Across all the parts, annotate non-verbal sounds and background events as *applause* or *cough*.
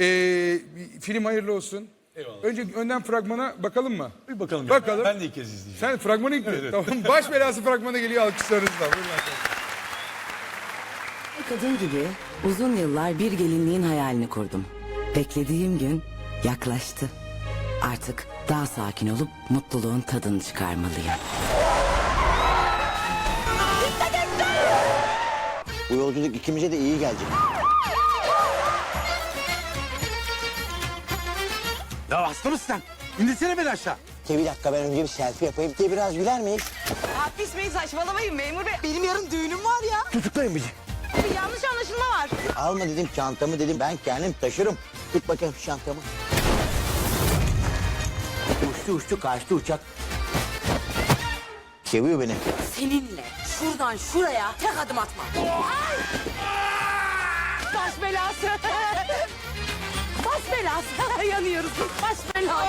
Ee, film hayırlı olsun. Önce önden fragmana bakalım mı? Bir bakalım. ya. Bakalım. Ben de ilk kez izleyeceğim. Sen fragmanı ilk Tamam. Baş belası fragmanı geliyor alkışlarınızla. Buyurun. Kadın gibi uzun yıllar bir gelinliğin hayalini kurdum. Beklediğim gün yaklaştı. Artık daha sakin olup mutluluğun tadını çıkarmalıyım. Bu yolculuk ikimize de iyi gelecek. Ya hasta mısın sen? İndirsene beni aşağı. Bir dakika ben önce bir selfie yapayım diye biraz güler miyiz? Hafiz Bey saçmalamayın memur bey. Benim yarın düğünüm var ya. Tutuklayın bizi. Bir yanlış anlaşılma var. Alma dedim çantamı dedim ben kendim taşırım. Tut bakayım şu çantamı. Uçtu uçtu kaçtı uçak. Seviyor beni. Seninle şuradan şuraya tek adım atma. Baş belası. Baş belası.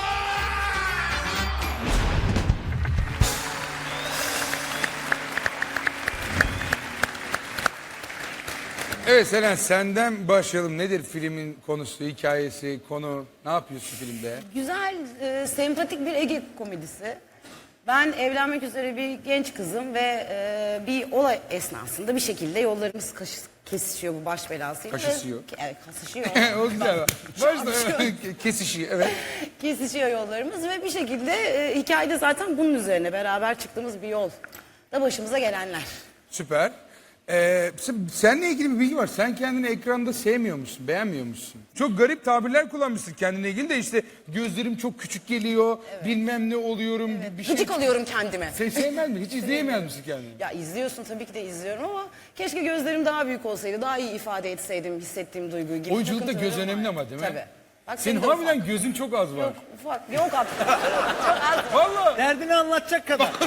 Evet Selen senden başlayalım. Nedir filmin konusu, hikayesi, konu? Ne yapıyorsun filmde? Güzel, e, sempatik bir Ege komedisi. Ben evlenmek üzere bir genç kızım ve e, bir olay esnasında bir şekilde yollarımız kaş- kesişiyor bu baş belasıyla. Kaşısıyor. Evet, kasışıyor. *laughs* o güzel. Başla *laughs* kesişi evet. *laughs* kesişiyor yollarımız ve bir şekilde e, hikayede zaten bunun üzerine beraber çıktığımız bir yol. Da başımıza gelenler. Süper. Ee, sen- seninle ilgili bir bilgi var. Sen kendini ekranda sevmiyormuşsun, beğenmiyormuşsun. Çok garip tabirler kullanmışsın kendine ilgili de işte gözlerim çok küçük geliyor, bilmem ne oluyorum, bir- bir şey. Gıcık oluyorum kendime. Sen sevmez mi? Hiç *laughs* izleyemez misin kendini? Ya izliyorsun tabii ki de izliyorum ama keşke gözlerim daha büyük olsaydı, daha iyi ifade etseydim hissettiğim duyguyu gibi. Oyunculukta göz önemli ama değil mi? Tabii. Bak Senin de harbiden ufak. gözün çok az var. Yok ufak. Yok aslında. *laughs* Çok az. Vallahi Derdini anlatacak kadar. *laughs*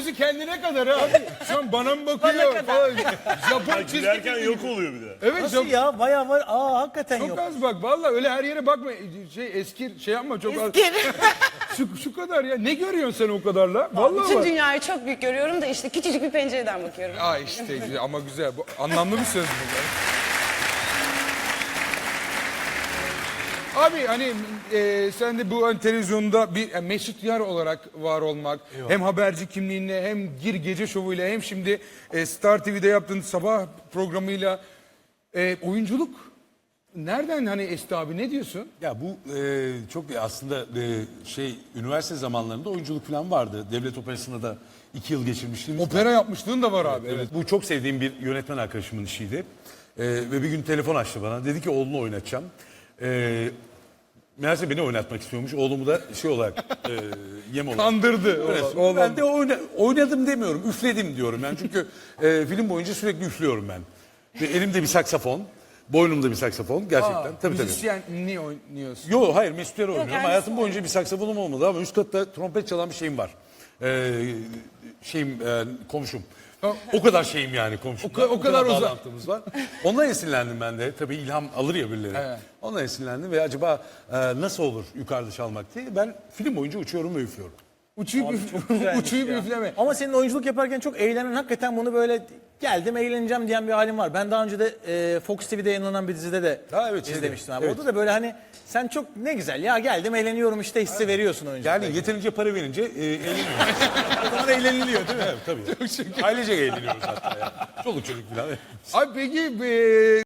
gözü kendine kadar ha. Şu an bana mı bakıyor falan. Japon çizgi Gülerken film yok oluyor bir de. Evet Nasıl Jap- ya? Bayağı var. Aa hakikaten Çok yok. az bak vallahi öyle her yere bakma. Şey eski şey yapma çok az. *laughs* Şu, şu kadar ya. Ne görüyorsun sen o kadarla? Vallahi Bütün bak. dünyayı çok büyük görüyorum da işte küçücük bir pencereden bakıyorum. Aa işte güzel ama güzel. Bu, anlamlı bir söz bu. ya. Abi hani e, sen de bu hani, televizyonda bir e, Mesut Yar olarak var olmak hem haberci kimliğinle hem Gir Gece şovuyla hem şimdi e, Star TV'de yaptığın sabah programıyla e, oyunculuk nereden hani esti abi ne diyorsun? Ya bu e, çok aslında e, şey üniversite zamanlarında oyunculuk falan vardı. Devlet operasında da iki yıl geçirmiştim. Opera yapmışlığın da var abi. Evet. Evet. Bu çok sevdiğim bir yönetmen arkadaşımın işiydi. E, ve bir gün telefon açtı bana. Dedi ki oğlunu oynatacağım. E, meğerse beni oynatmak istiyormuş. Oğlumu da şey olarak *laughs* e, yem olarak. Kandırdı. Evet, Oğlan. ben de oyna- oynadım demiyorum, üfledim diyorum. Yani çünkü e, film boyunca sürekli üflüyorum ben. Ve elimde bir saksafon, boynumda bir saksafon gerçekten. tabii tabii. Müzisyen ne oynuyorsun? Yo hayır Mesut Yar oynuyorum. Hayatım boyunca bir saksafonum olmadı ama üst katta trompet çalan bir şeyim var. Ee, şeyim e, komşum. O kadar şeyim yani komşum. O ka- o kadar uzak. bağlantımız var. Ondan esinlendim ben de. Tabii ilham alır ya birileri. Evet. Ondan esinlendim ve acaba e, nasıl olur yukarıda çalmak diye. Ben film boyunca uçuyorum ve üflüyorum. Uçuyup, Güzelmiş *laughs* uçuyup üfleme. Ama senin oyunculuk yaparken çok eğlenen hakikaten bunu böyle geldim eğleneceğim diyen bir halin var. Ben daha önce de e, Fox TV'de yayınlanan bir dizide de Ha, evet, izlemiştim abi. Evet. Orada da böyle hani sen çok ne güzel ya geldim eğleniyorum işte hissi veriyorsun oyunculukta. Yani yeterince para verince e, eğleniyoruz. *laughs* o zaman eğleniliyor değil mi? Evet, tabii. Ailecek eğleniyoruz hatta ya. Çoluk çocuk falan. Abi peki e,